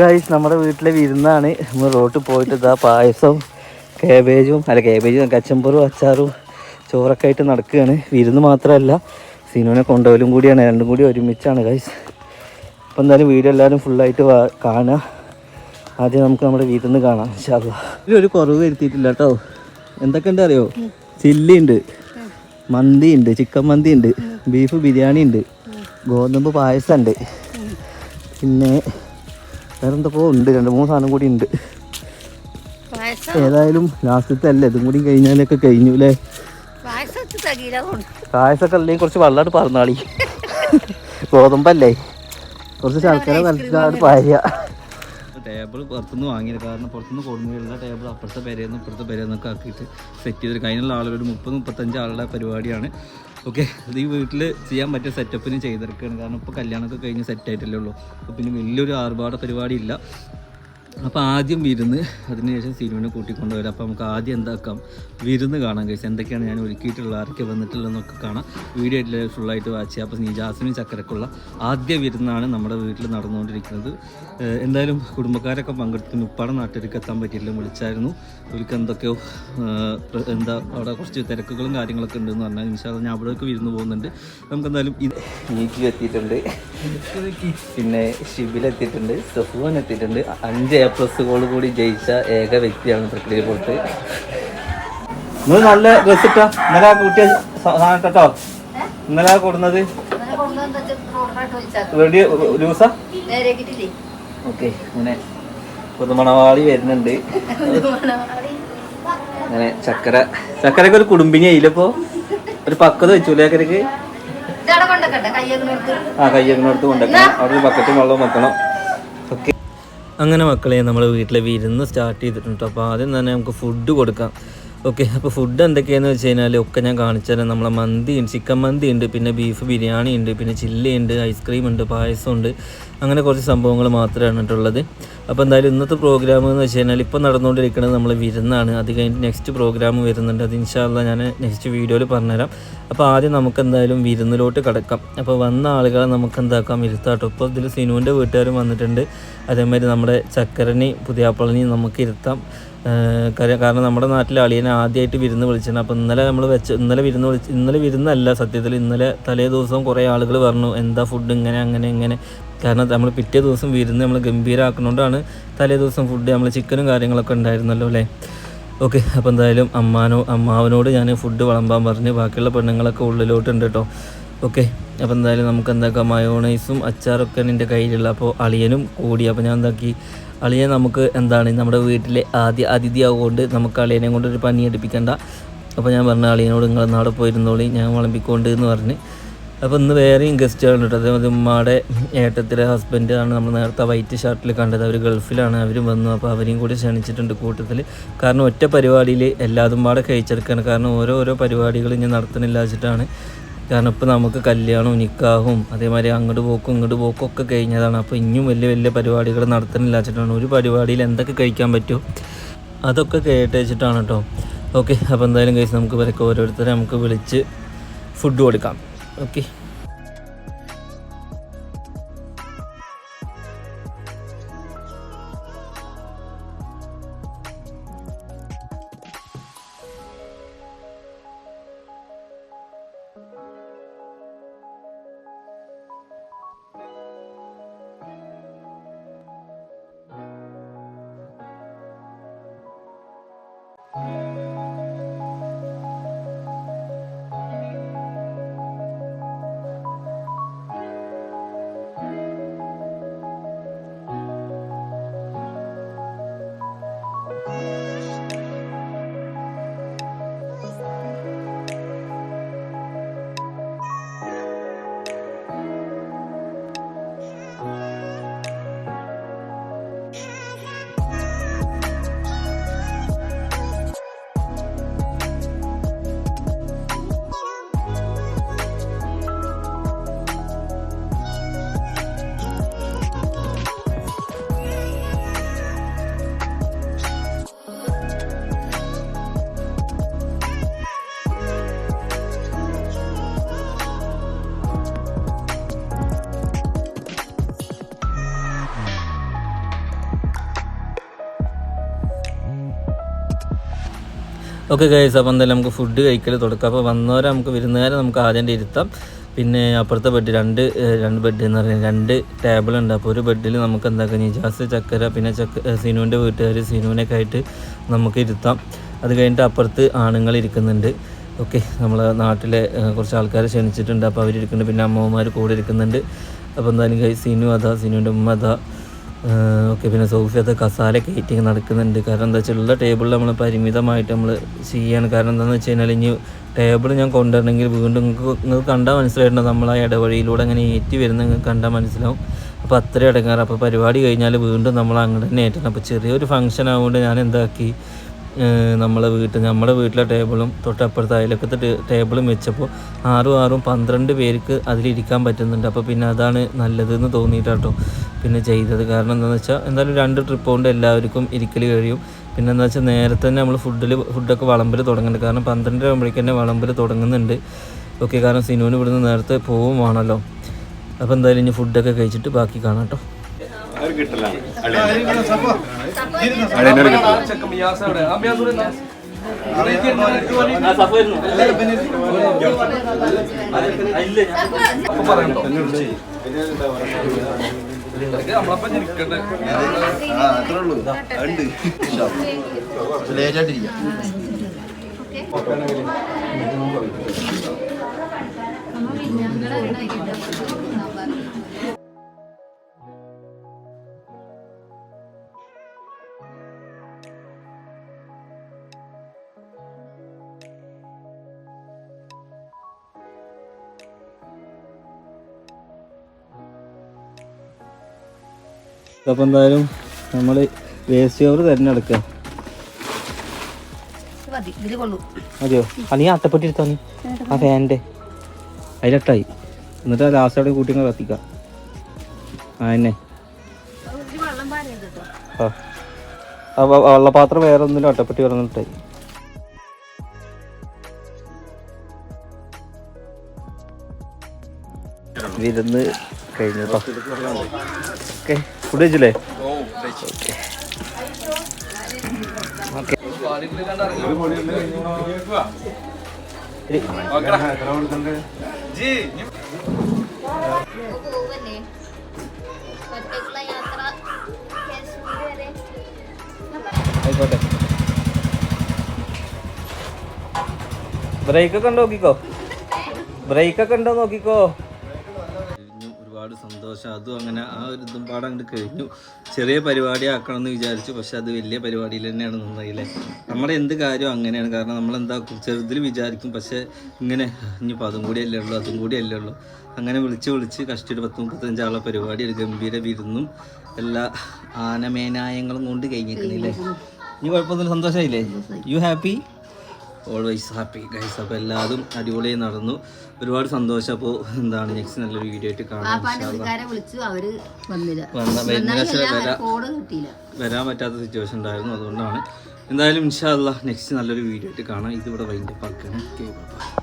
Guys നമ്മുടെ വീട്ടിലെ വിരുന്നാണ്. നമ്മൾ റോട്ടിൽ പോയിട്ട് ഇതാ പായസവും കേബേജും അല്ല കേബേജും കച്ചമ്പറും അച്ചാറും ചോറൊക്കെ ആയിട്ട് നടക്കുകയാണ്. വിരുന്ന് മാത്രമല്ല സിനുവിനെ കൊണ്ടുപോലും കൂടിയാണ്. രണ്ടും കൂടി ഒരുമിച്ചാണ് ഗൈസ് അപ്പം എന്തായാലും വീഡിയോ എല്ലാവരും ഫുള്ളായിട്ട് കാണുക. ആദ്യം നമുക്ക് നമ്മുടെ വിരുന്ന് കാണാം ഇൻഷാല്ല ഇതിലൊരു കുറവ് വരുത്തിയിട്ടില്ല കേട്ടോ. എന്തൊക്കെ ഉണ്ട് അറിയോ? ചില്ലി ഉണ്ട് മന്തി ഉണ്ട് ചിക്കൻ മന്തി ഉണ്ട് ബീഫ് ബിരിയാണി ഉണ്ട് ഗോതമ്പ് പായസം ഉണ്ട്. പിന്നെ വേറെ എന്തൊക്കെ ഉണ്ട് രണ്ട് മൂന്ന് സാധനം കൂടി ഉണ്ട്. ഏതായാലും ലാസ്റ്റത്തെ അല്ലേ? ഇതും കൂടി കഴിഞ്ഞാലൊക്കെ കഴിഞ്ഞു അല്ലേ? പായസൊക്കെ അല്ലെങ്കിൽ കുറച്ച് വെള്ളമായിട്ട് പറന്നാളി ഗോതമ്പല്ലേ? കുറച്ച് ശർക്കര നൽകാട് പായ ടേബിൾ പുറത്തുനിന്ന് വാങ്ങിയത്. കാരണം പുറത്തുനിന്ന് കൊടുങ്ങിയുള്ള ടേബിൾ അപ്പുറത്തെ പെരയെന്നും ഇപ്പുറത്തെ പെരയെന്നൊക്കെ ആക്കിയിട്ട് സെറ്റ് ചെയ്തിട്ട്. കഴിഞ്ഞുള്ള ആളുകൾ ഒരു മുപ്പത് മുപ്പത്തഞ്ച് ആളുടെ പരിപാടിയാണ്. ഓക്കെ അത് ഈ വീട്ടിൽ ചെയ്യാൻ പറ്റിയ സെറ്റപ്പിന് ചെയ്തെടുക്കുകയാണ് കാരണം ഇപ്പോൾ കല്യാണമൊക്കെ കഴിഞ്ഞ് സെറ്റ് ആയിട്ടല്ലേ ഉള്ളൂ. അപ്പോൾ പിന്നെ വലിയൊരു ആർഭാട പരിപാടി ഇല്ല അപ്പോൾ ആദ്യം വിരുന്ന് അതിനുശേഷം സിനിമനെ കൂട്ടിക്കൊണ്ടുവരാം. അപ്പോൾ നമുക്ക് ആദ്യം എന്താക്കാം? വിരുന്ന് കാണാം കഴിച്ചാൽ എന്തൊക്കെയാണ് ഞാൻ ഒരുക്കിയിട്ടുള്ള ആരൊക്കെ വന്നിട്ടുള്ളതെന്നൊക്കെ കാണാം. വീഡിയോ ആയിട്ട് ഫുള്ളായിട്ട് വാച്ച് ചെയ്യാം. അപ്പോൾ നീജാസിനും ചക്കരക്കുള്ള ആദ്യ വിരുന്നാണ് നമ്മുടെ വീട്ടിൽ നടന്നുകൊണ്ടിരിക്കുന്നത്. എന്തായാലും കുടുംബക്കാരൊക്കെ പങ്കെടുക്കുന്നു ഉപ്പാടെ നാട്ടിലേക്ക് എത്താൻ പറ്റിയില്ല വിളിച്ചായിരുന്നു. അവർക്ക് എന്തൊക്കെയോ എന്താ അവിടെ കുറച്ച് തിരക്കുകളും കാര്യങ്ങളൊക്കെ ഉണ്ടെന്ന് പറഞ്ഞാൽ ഇൻഷാല്ല ഞാൻ അവിടേക്ക് വിരുന്ന് പോകുന്നുണ്ട്. നമുക്ക് എന്തായാലും എത്തിയിട്ടുണ്ട്. പിന്നെ ഷിബിലെത്തിയിട്ടുണ്ട്. സഫുവൻ എത്തിയിട്ടുണ്ട് അഞ്ച് പ്ലസുകൾ കൂടി ജയിച്ച ഏക വ്യക്തിയാണ് തൃക്കരിപ്പുറത്ത് നിങ്ങൾ നല്ല ഡ്രസ് ഇട്ടാ. ഇന്നലെ കൂട്ടിയ സാധനം കേട്ടോ ഇന്നലെ കൊടുന്നത്? റെഡി ലൂസാ? ഓക്കെ അങ്ങനെ പുതുമണവാളി വരുന്നുണ്ട്. അങ്ങനെ ചക്കര. ചക്കരക്ക് ഒരു കുടുംബിനി ആയില്ലപ്പോ ഒരു പക്കത് വെച്ചു ചക്കരക്ക് ആ കയ്യങ്ങിനടുത്ത് കൊണ്ടുവെക്കണം അവിടെ ഒരു ബക്കറ്റും വെള്ളവും വെക്കണം. അങ്ങനെ മക്കളെ നമ്മൾ വീട്ടിലെ വിരുന്ന് സ്റ്റാർട്ട് ചെയ്തിട്ടുണ്ട്. അപ്പോൾ ആദ്യം തന്നെ നമുക്ക് ഫുഡ് കൊടുക്കാം. ഓക്കെ അപ്പോൾ ഫുഡ് എന്തൊക്കെയാണെന്ന് വെച്ച് കഴിഞ്ഞാൽ ഒക്കെ ഞാൻ കാണിച്ചു തരാം. നമ്മളെ മന്തി ഉണ്ട് ചിക്കൻ മന്തി ഉണ്ട് പിന്നെ ബീഫ് ബിരിയാണി ഉണ്ട് പിന്നെ ചില്ലി ഉണ്ട് ഐസ്ക്രീം ഉണ്ട് പായസം ഉണ്ട്. അങ്ങനെ കുറച്ച് സംഭവങ്ങൾ മാത്രമാണ് ഉള്ളത്. അപ്പോൾ എന്തായാലും ഇന്നത്തെ പ്രോഗ്രാം എന്ന് വെച്ച് കഴിഞ്ഞാൽ ഇപ്പോൾ നടന്നുകൊണ്ടിരിക്കുന്നത് നമ്മൾ വിരുന്നാണ്. അത് കഴിഞ്ഞിട്ട് നെക്സ്റ്റ് പ്രോഗ്രാം വരുന്നുണ്ട്. അത് ഇൻഷാല്ല ഞാൻ നെക്സ്റ്റ് വീഡിയോയിൽ പറഞ്ഞുതരാം. അപ്പോൾ ആദ്യം നമുക്ക് എന്തായാലും വിരുന്നിലോട്ട് കിടക്കാം. അപ്പോൾ വന്ന ആളുകളെ നമുക്ക് എന്താക്കാം? ഇരുത്താട്ടോ. ഇപ്പോൾ ഇതിൽ സിനുവിന്റെ വീട്ടുകാരും വന്നിട്ടുണ്ട്. അതേമാതിരി നമ്മുടെ ചക്കരനി പുതിയാപ്പളനി നമുക്ക് ഇരുത്താം. കാരണം നമ്മുടെ നാട്ടിലെ അളിയനെ ആദ്യമായിട്ട് വിരുന്ന് വിളിച്ചാണ്. അപ്പോൾ ഇന്നലെ നമ്മൾ വെച്ച് ഇന്നലെ വിരുന്ന് വിളിച്ച് ഇന്നലെ വിരുന്നല്ല സത്യത്തിൽ. ഇന്നലെ തലേ ദിവസം കുറേ ആളുകൾ പറഞ്ഞു എന്താ ഫുഡ് ഇങ്ങനെ അങ്ങനെ ഇങ്ങനെ. കാരണം നമ്മൾ പിറ്റേ ദിവസം വിരുന്ന് നമ്മൾ ഗംഭീരമാക്കുന്നതുകൊണ്ടാണ് തലേ ദിവസം ഫുഡ് നമ്മൾ ചിക്കനും കാര്യങ്ങളൊക്കെ ഉണ്ടായിരുന്നല്ലോ അല്ലേ? ഓക്കെ അപ്പോൾ എന്തായാലും അമ്മാനോ അമ്മാവനോട് ഞാൻ ഫുഡ് വളമ്പാൻ പറഞ്ഞ് ബാക്കിയുള്ള പെണ്ണുങ്ങളൊക്കെ ഉള്ളിലോട്ടുണ്ട് കേട്ടോ ഓക്കെ അപ്പോൾ എന്തായാലും നമുക്ക് എന്താക്കാം? മയോണൈസും അച്ചാറൊക്കെ എന്റെ കയ്യിലുള്ള. അപ്പോൾ അളിയനും കൂടി. അപ്പോൾ ഞാൻ എന്താക്കി? അളിയൻ നമുക്ക് എന്താണ്? നമ്മുടെ വീട്ടിലെ ആദ്യ അതിഥി ആവുകൊണ്ട് നമുക്ക് അളിയനെ കൊണ്ട് ഒരു പണി എടുപ്പിക്കണ്ട. അപ്പോൾ ഞാൻ പറഞ്ഞ അളിയനോട് നിങ്ങൾ നാളെ പോയിരുന്നോളി. ഞാൻ വിളമ്പിക്കൊണ്ട് എന്ന് പറഞ്ഞ്. അപ്പോൾ ഇന്ന് വേറെയും ഗസ്റ്റുകളുണ്ട് കേട്ടോ. അതേപോലെ ഉമ്മയുടെ ഏട്ടത്തിലെ ഹസ്ബൻഡ് ആണ് നമ്മൾ നേരത്തെ വൈറ്റ് ഷർട്ടിൽ കണ്ടത്. അവർ ഗൾഫിലാണ്. അവരും വന്നു. അപ്പോൾ അവരെയും കൂടി ക്ഷണിച്ചിട്ടുണ്ട് കൂട്ടത്തിൽ കാരണം ഒറ്റ പരിപാടിയിൽ എല്ലാതും പാടെ കഴിച്ചെടുക്കുകയാണ് കാരണം ഓരോ ഓരോ പരിപാടികൾ ഇനി നടത്തണില്ല വെച്ചിട്ടാണ് കാരണം ഇപ്പോൾ നമുക്ക് കല്യാണവും നിക്കാഹും അതേമാതിരി അങ്ങോട്ട് പോക്കും ഇങ്ങോട്ട് പോക്കും ഒക്കെ കഴിഞ്ഞതാണ്. അപ്പോൾ ഇനിയും വലിയ വലിയ പരിപാടികൾ നടത്തണില്ല വെച്ചിട്ടാണ്. ഒരു പരിപാടിയിൽ എന്തൊക്കെ കഴിക്കാൻ പറ്റുമോ അതൊക്കെ കേട്ട് വെച്ചിട്ടാണ് കേട്ടോ. ഓക്കെ അപ്പോൾ എന്തായാലും കഴിച്ച് നമുക്ക് ഇവരൊക്കെ ഓരോരുത്തരെ നമുക്ക് വിളിച്ച് ഫുഡ് കൊടുക്കാം. ഓക്കെ. ഓക്കെ ഗൈസ് അപ്പോൾ എന്തായാലും നമുക്ക് ഫുഡ് കഴിക്കൽ തുടക്കാം. അപ്പോൾ വന്നവരെ നമുക്ക് വിരുന്നുകാരെ നമുക്ക് ആദ്യം ഇരുത്താം. പിന്നെ അപ്പുറത്തെ ബെഡ് രണ്ട് രണ്ട് ബെഡ് എന്ന് പറയുന്നത് രണ്ട് ടേബിൾ ഉണ്ട്. അപ്പോൾ ഒരു ബെഡിൽ നമുക്ക് എന്താക്കാം? നിജാസ് ചക്കര പിന്നെ ചക്ക സിനുവിന്റെ വീട്ടുകാർ സിനുവിനൊക്കെ ആയിട്ട് നമുക്ക് ഇരുത്താം. അത് കഴിഞ്ഞിട്ട് അപ്പുറത്ത് ആണുങ്ങൾ ഇരിക്കുന്നുണ്ട്. ഓക്കെ നമ്മളെ നാട്ടിലെ കുറച്ച് ആൾക്കാരെ ക്ഷണിച്ചിട്ടുണ്ട്. അപ്പോൾ അവരിരിക്കുന്നുണ്ട്. പിന്നെ അമ്മമാർ കൂടെ ഇരിക്കുന്നുണ്ട്. അപ്പോൾ എന്തായാലും സിനു അതാ സിനുവിന്റെ ഉമ്മ അതാ. ഓക്കെ പിന്നെ സോഫി അത് കസാല കയറ്റിങ് നടക്കുന്നുണ്ട്. കാരണം എന്താ വെച്ചാൽ ഉള്ള ടേബിളിൽ നമ്മൾ പരിമിതമായിട്ട് നമ്മൾ ചെയ്യാണ്. കാരണം എന്താണെന്ന് വെച്ച് കഴിഞ്ഞാൽ ഇനി ടേബിൾ ഞാൻ കൊണ്ടുവരണമെങ്കിൽ വീണ്ടും നിങ്ങൾക്ക് നിങ്ങൾക്ക് കണ്ടാൽ മനസ്സിലായിട്ടുണ്ട് നമ്മൾ ആ ഇടവഴിയിലൂടെ അങ്ങനെ ഏറ്റി വരുന്ന നിങ്ങൾക്ക് കണ്ടാൽ മനസ്സിലാവും. അപ്പോൾ അത്രയും അടങ്ങാറ്. അപ്പോൾ പരിപാടി കഴിഞ്ഞാൽ വീണ്ടും നമ്മൾ അങ്ങനെ തന്നെ ഏറ്റണം. അപ്പോൾ ചെറിയൊരു ഫംഗ്ഷൻ ആയതുകൊണ്ട് ഞാൻ എന്താക്കി നമ്മളെ വീട്ടിൽ നമ്മുടെ വീട്ടിലെ ടേബിളും തൊട്ടപ്പുറത്ത് അതിലൊക്കെ ടേബിളും വെച്ചപ്പോൾ ആറും ആറും പന്ത്രണ്ട് പേർക്ക് അതിലിരിക്കാൻ പറ്റുന്നുണ്ട്. അപ്പോൾ പിന്നെ അതാണ് നല്ലതെന്ന് തോന്നിയിട്ടാട്ടോ പിന്നെ ചെയ്തത്. കാരണം എന്താണെന്ന് വെച്ചാൽ എന്തായാലും രണ്ട് ട്രിപ്പ് കൊണ്ട് എല്ലാവർക്കും ഇരിക്കൽ കഴിയും. പിന്നെ എന്താ വെച്ചാൽ നേരത്തെ തന്നെ നമ്മൾ ഫുഡിൽ ഫുഡൊക്കെ വിളമ്പൽ തുടങ്ങുന്നുണ്ട് കാരണം പന്ത്രണ്ട് ആകുമ്പോഴേക്ക് തന്നെ വിളമ്പൽ തുടങ്ങുന്നുണ്ട്. ഓക്കെ കാരണം സിനുവിന് ഇവിടുന്ന് നേരത്തെ പോവും വേണമല്ലോ അപ്പോൾ എന്തായാലും ഇനി ഫുഡൊക്കെ കഴിച്ചിട്ട് ബാക്കി കാണാം കേട്ടോ. ഒരു കിട്ടലാണ്. ചെക്കൻ മിയാസോടെ ആ മിയാസോടെ നമ്മളപ്പം ജനിക്കട്ടെ അത്രേ ഉള്ളൂ. ഉണ്ട്. ലേറ്റായിട്ടിരിക്കാം ഞങ്ങളുടെ അപ്പോൾ എന്തായാലും നമ്മൾ വേസ്റ്റ് കവർ മതി ഇതിൽ കൊള്ളു. മതിയോ? ആ നീ അട്ടപ്പെട്ടി എടുത്താ നീ ആ ഫാനിന്റെ അതിലട്ടായി. എന്നിട്ട് ആ ലാസ്റ്റ് അവിടെ കൂട്ടി കത്തിക്കാം. ആ എന്നെ. ആ. വെള്ളപാത്രം വേറെ ഒന്നിലും അട്ടപ്പെട്ടി പറഞ്ഞിട്ടായി വിരുന്ന് കഴിഞ്ഞു ഓക്കെ. ഫുഡ് കഴിച്ചില്ലേ ആയിക്കോട്ടെ ബ്രേക്കൊക്കെ ഉണ്ടോ നോക്കിക്കോ? ബ്രേക്കൊക്കെ ഉണ്ടോ നോക്കിക്കോ? ഒരുപാട് സന്തോഷം. അതും അങ്ങനെ ആ ഒരു ഇതും പാടെ അങ്ങോട്ട് കഴിഞ്ഞു. ചെറിയ പരിപാടി ആക്കണം എന്ന് വിചാരിച്ചു. പക്ഷെ അത് വലിയ പരിപാടിയിൽ തന്നെയാണ് നിന്നതില്ലേ നമ്മുടെ എന്ത് കാര്യവും അങ്ങനെയാണ്. കാരണം നമ്മൾ ചെറുതിൽ വിചാരിക്കും. പക്ഷെ ഇങ്ങനെ ഇനിയിപ്പോൾ അതും കൂടി അല്ലേ ഉള്ളൂ അതും കൂടി അല്ലേ ഉള്ളൂ. അങ്ങനെ വിളിച്ച് വിളിച്ച് കഷ്ടിയുടെ പത്ത് മുപ്പത്തഞ്ചാളെ പരിപാടി ഒരു ഗംഭീര വിരുന്നും എല്ലാ ആനമേനായങ്ങളും കൊണ്ട് കഴിഞ്ഞിരിക്കണില്ലേ. ഇനി കുഴപ്പമൊന്നും സന്തോഷമായില്ലേ? You happy always happy guys അപ്പോൾ എല്ലാതും അടിപൊളിയായി നടന്നു. ഒരുപാട് സന്തോഷം. അപ്പോൾ എന്താണ് നെക്സ്റ്റ് നല്ലൊരു വീഡിയോ ആയിട്ട് കാണാം വരാൻ പറ്റാത്ത സിറ്റുവേഷൻ ഉണ്ടായിരുന്നു. അതുകൊണ്ടാണ്. എന്തായാലും ഇൻഷാല്ല നെക്സ്റ്റ് നല്ലൊരു വീഡിയോ ആയിട്ട് കാണാം. ഇതിവിടെ വൈൻഡപ്പ് ബൈ